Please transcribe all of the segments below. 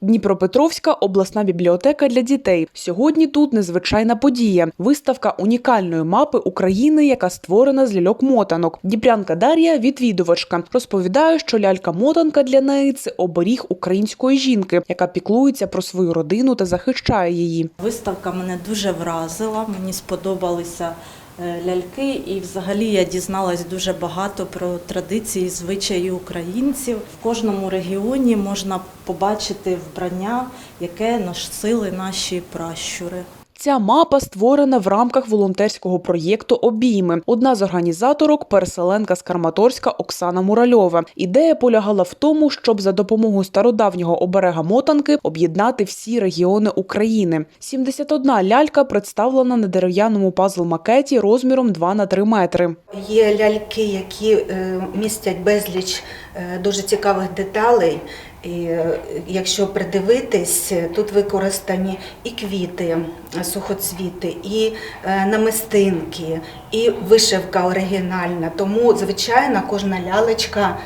Дніпропетровська обласна бібліотека для дітей. Сьогодні тут незвичайна подія. Виставка унікальної мапи України, яка створена з ляльок-мотанок. Дніпрянка Дар'я, відвідувачка, розповідає, що лялька-мотанка для неї це оберіг української жінки, яка піклується про свою родину та захищає її. Виставка мене дуже вразила, мені сподобалися ляльки, і взагалі я дізналась дуже багато про традиції, звичаї українців. В кожному регіоні можна побачити вбрання, яке носили наші пращури. Ця мапа створена в рамках волонтерського проєкту Обійми. Одна з організаторок переселенка з Карматорська Оксана Муральова. Ідея полягала в тому, щоб за допомогою стародавнього оберега мотанки об'єднати всі регіони України. 71 лялька представлена на дерев'яному пазл-макеті розміром 2 на 3 метри. Є ляльки, які е, містять безліч е, дуже цікавих деталей. І е, якщо придивитись, е, тут використані і квіти, е, сухоцвіти, і намистинки, і вишивка оригінальна. Тому, звичайно, кожна лялечка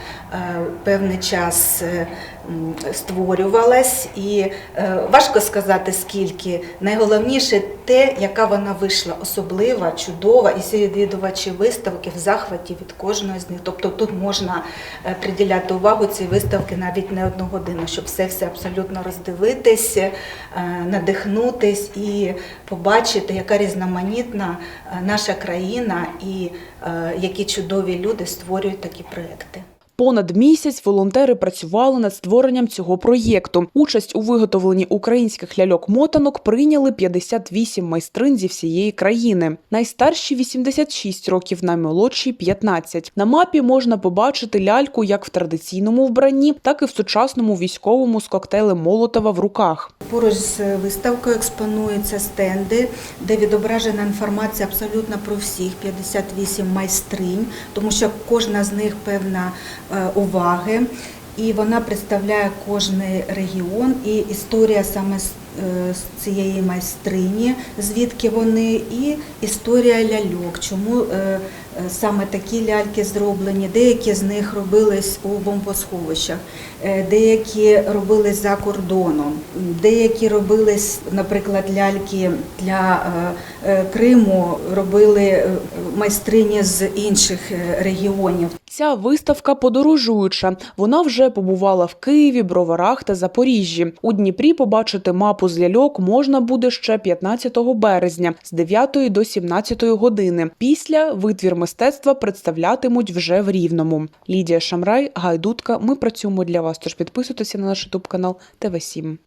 певний час створювалась, і е, важко сказати скільки. Найголовніше те, яка вона вийшла особлива, чудова, і всі відвідувачі виставки в захваті від кожної з них. Тобто тут можна е, приділяти увагу цій виставки навіть не одну годину, щоб все все абсолютно роздивитись, е, надихнутись і побачити, яка різноманітна наша країна і які чудові люди створюють такі проекти. Понад місяць волонтери працювали над створенням цього проєкту. Участь у виготовленні українських ляльок-мотанок прийняли 58 майстринь зі всієї країни. Найстарші 86 років, наймолодші 15. На мапі можна побачити ляльку як в традиційному вбранні, так і в сучасному військовому з коктейлем Молотова в руках. Поруч з виставкою експонуються стенди, де відображена інформація абсолютно про всіх 58 майстринь, тому що кожна з них певна уваги. І вона представляє кожний регіон і історія саме з, е, цієї майстрині, звідки вони, і історія ляльок, чому е, е, саме такі ляльки зроблені. Деякі з них робились у бомбосховищах, е, деякі робились за кордоном, деякі робились, наприклад, ляльки для е, е, Криму, робили е, майстрині з інших е, регіонів. Ця виставка подорожуюча. Вона вже побувала в Києві, Броварах та Запоріжжі. У Дніпрі побачити мапу з ляльок можна буде ще 15 березня з 9 до 17 години. Після витвір мистецтва представлятимуть вже в Рівному. Лідія Шамрай, Гайдутка. Ми працюємо для вас. Тож підписуйтеся на наш ютуб канал ТВ 7